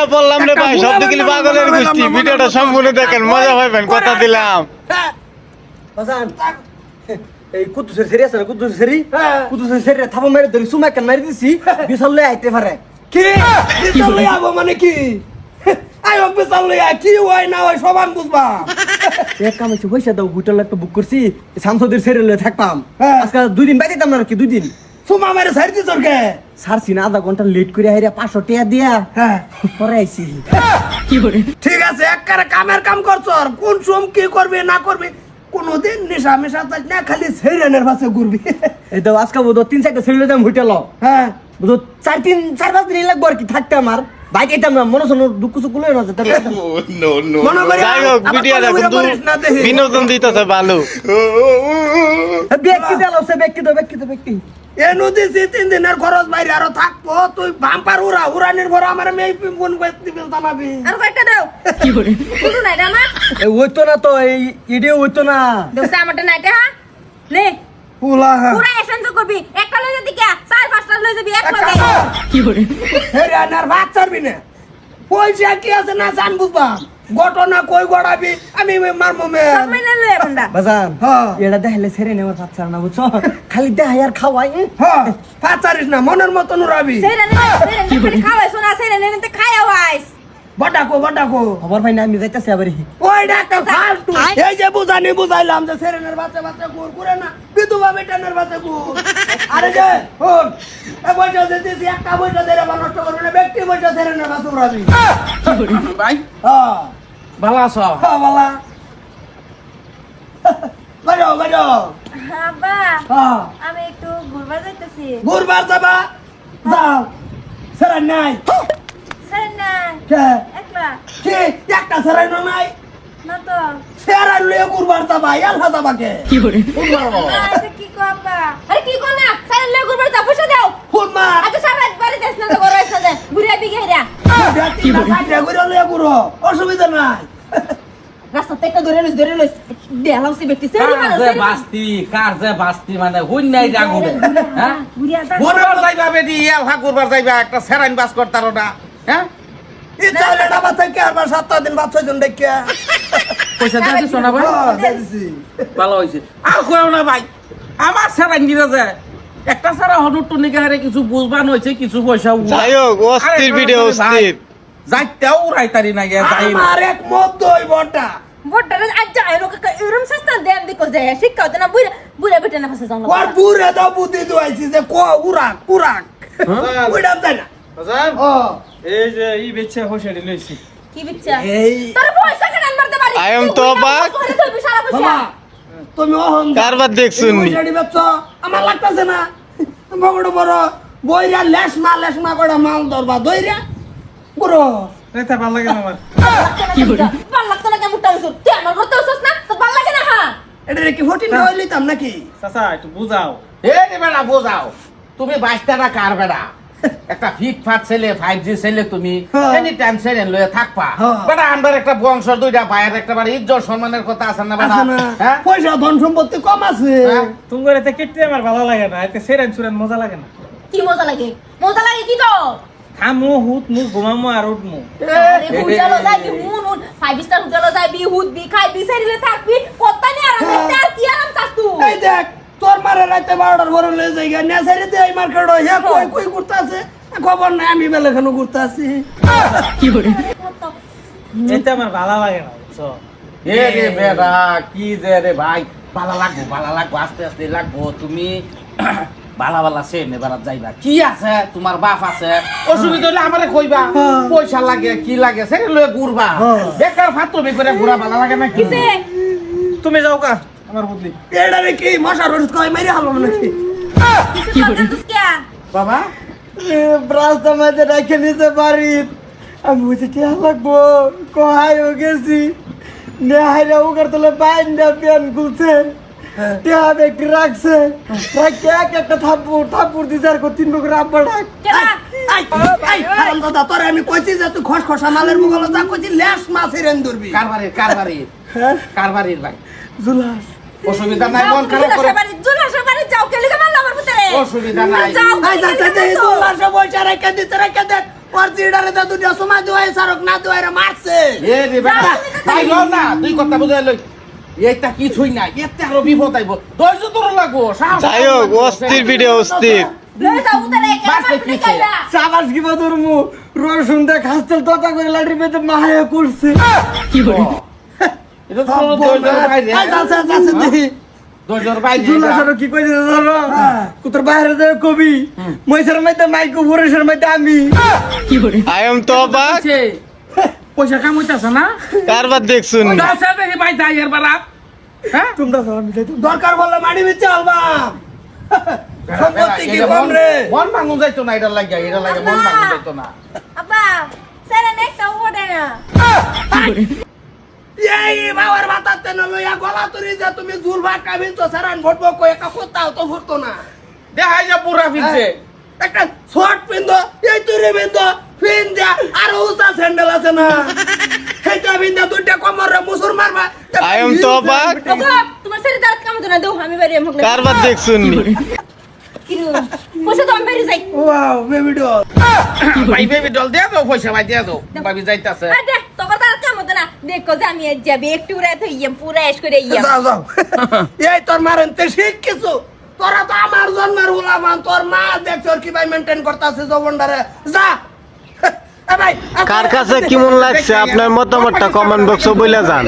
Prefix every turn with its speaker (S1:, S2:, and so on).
S1: ধরা বললাম রে ভাই সব দিকে পাগলের গোষ্ঠী। ভিডিওটা সম্পূর্ণ দেখেন মজা পাবেন কথা দিলাম।
S2: এই কুদ্দুসের সেরি আছে না কুদ্দুসের সেরি। কুদ্দুসের সেরি থাপা মেরে ধরি সুমা কেন মারি দিছি বিশাল লয়ে আইতে পারে।
S3: কি? বিশাল আবো মানে কি? আয় বিশাল লইয়া কি হয় না হয় সবান বুঝবা।
S2: এক কাম হচ্ছে পয়সা দাও হোটেল একটা বুক করছি সামসদের সেরি লয়ে থাকতাম
S3: হ্যাঁ।
S2: আজকে দুই দিন বাইতে না কি দুই দিন।
S3: সুমা মেরে সাইড দিছর কে
S2: সারছি না আধা ঘণ্টা লেট করে হাইরা পাঁচশো টাকা দিয়া
S3: হ্যাঁ।
S2: পরে আইছি
S3: ঠিক আছে একবারে কামের কাম করছ আর কোন সোম কি করবি না করবি কোনদিন নেশা মেশা চাই না খালি সেইরেনের পাশে ঘুরবি।
S2: এই তো আজকে বোধ তিন চারটা সেরি লইতাম হোটেল
S3: হ্যাঁ।
S2: বোধ চার তিন চার পাঁচ দিন লাগবো আর কি থাকতে আমার। বাইক আইতাম না মনে শোনো দুঃখ সুখ লয়ে না যেতে
S3: মনে করি
S1: যাই হোক ভিডিও
S3: পড়িস
S1: বিনোদন দিতেছে ভালো
S2: ব্যক্তি দিল সে ব্যক্তি তো ব্যক্তি তো ব্যক্তি।
S3: এ নদী সে তিন দিনের খরচ বাইরে আরও থাকব তুই বাম্পার উড়া উড়ানির ভরা আমার মেয়ে ফোন করতে জানাবি
S4: আর কয়েকটা দাও? শুধু নাই না
S2: এই হইতো না তো এই ইডিও হইতো না।
S4: দেবসা আমারটা নাইতে হ্যাঁ নে।
S3: উলা
S4: পুরা এসেন্স করবি। একটা লই যাবি কে? চার পাঁচটা লই যাবি এক লগে
S3: হেরে আনার ভাত ছাড়বি না। পয়সা কি আছে না জান বুঝবা? ঘটনা কই গড়াবি? আমি মারমো মে
S2: বাজান
S3: হ্যাঁ।
S2: এটা দেখাইলে ছেড়ে নেওয়ার পাচ্ছার না বুঝছ? খালি দেখাই আর খাওয়াই
S3: হ্যাঁ ছাড়িস না মনের মতন উড়াবি।
S4: সেই রানে সেই রানে খাওয়াই শোনা সেই রানে তে খাই আওয়াইস।
S3: বটাকো বটাকো
S2: খবর পাই না আমি যাইতেছি আবার
S3: ওই ডাক্তার ফালতু। এই যে বুঝানি বুঝাইলাম যে সেরেনের বাচ্চা বাচ্চা গুড় করে না। বিধবা বেটানের বাচ্চা গুড় আরে যে হন এ বইটা যে দিছি একটা বইটা দেরে বা নষ্ট করবে না। ব্যক্তি বইটা সেরেনের বাচ্চা উড়াবি।
S5: ভাই
S3: হ্যাঁ।
S5: ভালো আছো?
S3: হ্যাঁ
S4: আব্বা
S3: হ্যাঁ।
S4: আমি একটু ঘুরবার যাইতেছি।
S3: ঘুরবার যাবা? যাও। সেরেন নাই।
S4: স্যার না
S3: কে?
S4: একলা?
S3: কি? একটা সেরেন নাই?
S4: না তো।
S3: সেরেন লয়ে ঘুরবার যাবা? এলহা যাবা কে
S4: না, এটা কি কো আব্বা? আরে কি কো না? স্যার লই ঘুরবার যা পয়সা দাও।
S3: ফুল মার
S4: আচ্ছা সারা রাত বাড়ি যাস না তো ঘরে এসে দে ঘুরে আবি গেরা
S3: অসুবিধা নাই।
S4: রাস্তাতে একটা ধরে লইস ধরে লইস। সে ব্যক্তি
S5: কার যে বাস্তি কার যে বাস্তি মানে হুন নাই জাগুবে হ্যাঁ? যাইবা বেটি এলহা যাইবা একটা সেরাইন বাস করতারো না হ্যাঁ?
S3: হলে ডাবা থেকে আবার সাতটা দিন ডেকে
S5: পয়সা দিয়ে দিছো না ভাই? ভালো হয়েছে। আর কইও না ভাই আমার সেরাইন দিতে যায় একটা সারা হনুর টুনি গাহারে কিছু বুঝবান হয়েছে কিছু পয়সা।
S1: যাই হোক, অস্থির ভিডিও, অস্থির।
S5: যাইতেও উড়াইতারি না গিয়া যাই
S3: আমার এক বটা।
S4: ভোটার আজ যায় লোক এরম সস্তা দেম দিকো যে শিক্ষা হতে না বুড়া বুড়া বেটে না ফাসে
S3: দাও বুদ্ধি দোয়াইছি যে ক উড়াক উড়াক। উড়াম তাই না। ও।
S6: এই যে ই বেচে লইছি।
S4: কি বিচ্ছা
S3: এই।
S4: তোর পয়সা কেন মারতে পারি
S1: I am তো।
S4: সারা
S3: তুমি অহং
S1: কারবার দেখছুন নি?
S3: আমার লাগতাছে না। বড় বড় বইরা লেস মা লেস মা করে মাল ধরবা দইরা পুরো।
S6: এটা ভালো লাগে না আমার।
S4: ভালো লাগতো না কেমন টাইম তুই আমার করতে হচ্ছিস না? তো ভালো লাগে না হ্যাঁ?
S3: এটা কি ফটিন হইলিতাম নাকি?
S6: চাচা একটু বুঝাও।
S5: এ রে বেড়া বোঝাও। তুমি বাইশটা কার বেড়া? একটা ফিট ফাট ছেলে ফাইভ জি ছেলে তুমি
S3: হ্যাঁ।
S5: এনি টাইম সেরেন লয়ে থাকবা
S3: হ্যাঁ।
S5: আমার একটা বংশ দুইটা ভাইয়ের একটা বাড়ি ইজ্জত সম্মানের কথা আছে না বেটা
S3: আছে
S5: হ্যাঁ?
S3: পয়সা ধন সম্পত্তি কম আছে।
S5: হ্যাঁ?
S6: তুমি এতে কেটে আমার ভালো লাগে না এতে সেরেন সুরেন মজা লাগে না।
S4: কি মজা লাগে? মজা লাগে কি তো
S6: খামু হুত মু ঘুমামু আর উঠমু
S4: হোটেলে যাইবি মুন মুন ফাইভ স্টার হোটেলে যাইবি হুদবি খাইবি সেরিলে থাকবি কত নি আরাম আর কি আরাম চাস তুই
S3: এই দেখ তোর মারে রাতে বারোটার পরে লয়ে যাই গা নেসারি দে এই মার্কেট হে কই কই আছে খবর নাই আমি বেলা কেন ঘুরতে আছি
S6: এটা আমার ভালো লাগে না বুঝছ
S5: এ রে বেড়া কি যে রে ভাই বালা লাগবো বালা লাগবো আস্তে আস্তে লাগবো তুমি বালা বালা সে নেবার যাইবা। কি আছে? তোমার বাপ আছে? অসুবিধা হলে আমারে কইবা। পয়সা লাগে কি লাগে সে লয়ে ঘুরবা। বেকার ফাতুমি করে ঘুরা বালা লাগে না কি?
S6: তুমি যাও কা আমার
S3: এটা রে কি মশার ওষুধ কই মারি হালো নাকি?
S4: কে
S5: বাবা?
S2: রাস্তা মাঝে রেখে নিতে পারি। আমি বুঝি কে লাগবো কোহাই ও গেছি? নেহাইরা উগার তোলে বাইন না পেন খুলছে। টেহা ব্যক্তি রাখছে? রাখকে এক একটা থাপ্পুর থাপ্পুর দিছে আর তিন বকর আব্বা ডাক
S4: কেডা
S3: আই আই হারাম দাদা তোরে আমি কইছি যে তুই খস খসা মালের মুগল যা কইছি লেস মাছ হিরেন ধরবি।
S5: কারবারির কারবারির। কারবারির ভাই।
S2: জুলাস।
S5: অসুবিধা নাই মন খারাপ করে
S4: জুলাসের বাড়ি যাও কেলে মারলা আমার পুতরে
S5: অসুবিধা নাই।
S4: যাও
S3: আই যা যা যা এই দুলাশে বইচা রেখে দিতে রেখে দেখ ওর চিড়ারে তো দুটো সময় সারক না মারছে।
S5: এ রে বেটা লও না তুই কথা বুঝাই লই। এইটা কিছুই না এতে আরও বিপদ আইব। ধৈর্য তোর লাগবো সাহস
S1: যাই হোক অস্থির ভিডিও অস্থির।
S4: লয়ে যাও উতারে
S5: বাসে
S4: কেমন
S5: পিছে।
S4: খাইবা
S2: চাবাস কি বাদর মু রসুন দেখ হাসতেল ততা করে লাঠি পেতে মায়া করছে।
S5: এটা তো ধৈর্যের বাইরে।
S2: আচ্ছা আচ্ছা আচ্ছা দেখি
S5: ধৈর্যের বাইরে
S2: ঝুলা
S5: এটা।
S2: সরো কি কই দিতে ধরো কুতর বাইরে দে কবি মইসার মধ্যে মাইকো ভরেশের মধ্যে আমি।
S1: আই এম তো অবাক
S5: পয়সা কামাইতেছে না?
S1: কারবার দেখছুন।
S5: দাসা দেখি ভাই যাই এর বারাত হ্যাঁ?
S2: তোমরা সব যাইতাম
S3: দরকার বললে মাটি বিচ্ছে আলবাম সম্পত্তি কি কম রে?
S5: মন ভাঙুন যাইতো না এটা লাগিয়া এটা লাগে মন ভাঙুন যাইতো না।
S4: আব্বা সেরেন একটা ওঠে না।
S3: এই বাবার বাতাতে না লইয়া গলা তুরি যে তুমি ঝুল ভাত কাবিন তো সারান ভোটবো কই একা কোথাও তো ফুরতো না।
S5: দেখাই যা পুরা ফিরছে।
S3: একটা শর্ট পিন্ধো এই তুরি পিন্ধো পিন দিয়া আর উঁচা স্যান্ডেল আছে না। সেইটা পিন্ধা দুইটা কোমরে মুসুর মারবা।
S1: I am তো অবাক।
S4: তোমার সেরে দাঁত কামতো না দেও আমি বাড়ি আমাকে
S1: কারবার দেখছুন
S4: কিরু? পয়সা তো আমি বাড়ি যাই।
S3: ওয়াও বেবি ডল
S5: ভাই বেবি ডল দিয়া দাও পয়সা ভাই দিয়া দাও। ভাবি যাইতাছে।
S4: আর দে তোর দাঁত কামতো না দেখো যে আমি যাবি একটু রাত হইয়াম পুরা এস করে ইয়াম
S3: যাও যাও। এই তোর মারেন তে শিখ কিছু। তোরা তো আমার জন্মের উলামান তোর মা দেখছ কি ভাই মেনটেন করতেছে জবনডারে যা।
S1: কার কাছে কেমন লাগছে? আপনার মতামতটা কমেন্ট বক্সে বলে যান।